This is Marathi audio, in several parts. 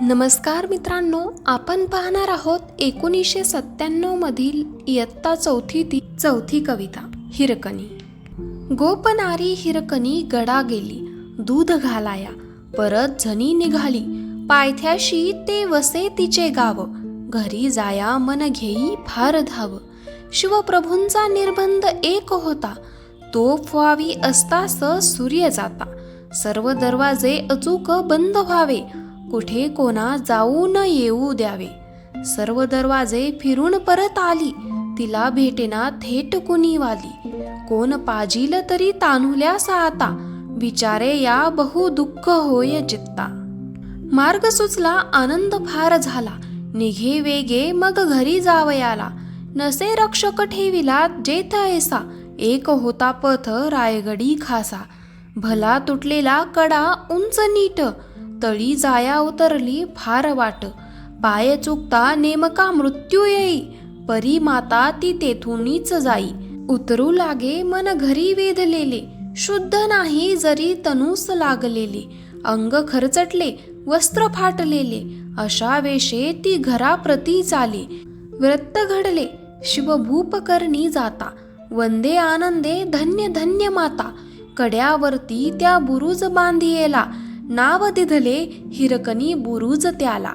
नमस्कार मित्रांनो आपण पाहणार आहोत एकोणीसशे सत्त्याण्णव मधील इयत्ता चौथी ती चौथी कविता हिरकणी. गोपनारी हिरकणी गडा गेली दूध घालाया परत झनी निघाली. पायथ्याशी ते वसे तिचे गाव घरी जाया मन घेई फार धाव. शिवप्रभूंचा निर्बंध एक होता तो व्हावी स सूर्य जाता. सर्व दरवाजे अचूक बंद व्हावे कुठे कोणा जाऊ न येऊ द्यावे. सर्व दरवाजे फिरून परत आली. तिला भेटेना थेट कुणी वाली. कोण पाजील तरी तान्हुल्या साता. विचारे या बहु दुःख होय चित्ता. मार्ग सुचला आनंद फार झाला. निघे वेगे मग घरी जावयाला. नसे रक्षक ठेविला जेथ ऐसा एक होता पथ रायगडी खासा. भला तुटलेला कडा उंच नीट. तळी जाया उतरली फार वाट. पाय चुकता नेमका मृत्यू येई परी माता ती तेथूनच जाई. उतरू लागे मन घरी वेधलेले शुद्ध नाही जरी तनूस लागलेले. अंग खरचटले वस्त्र फाटलेले अशा वेशे ती घराप्रती चाले. व्रत घडले शिवभूप करणी जाता. वंदे आनंदे धन्य धन्य माता. कड्यावरती त्या बुरुज बांधियेला नाव दिधले हिरकनी बुरुज त्याला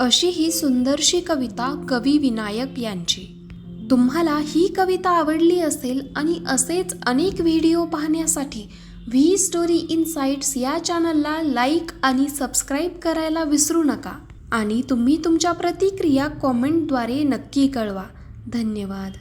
अशी ही सुंदरशी कविता कवी विनायक यांची. तुम्हाला ही कविता आवडली असेल आणि असेच अनेक व्हिडिओ पाहण्यासाठी व्ही स्टोरी इन्साइट्स या चॅनलला लाईक आणि सबस्क्राईब करायला विसरू नका. आणि तुम्ही तुमच्या प्रतिक्रिया कॉमेंटद्वारे नक्की कळवा. धन्यवाद.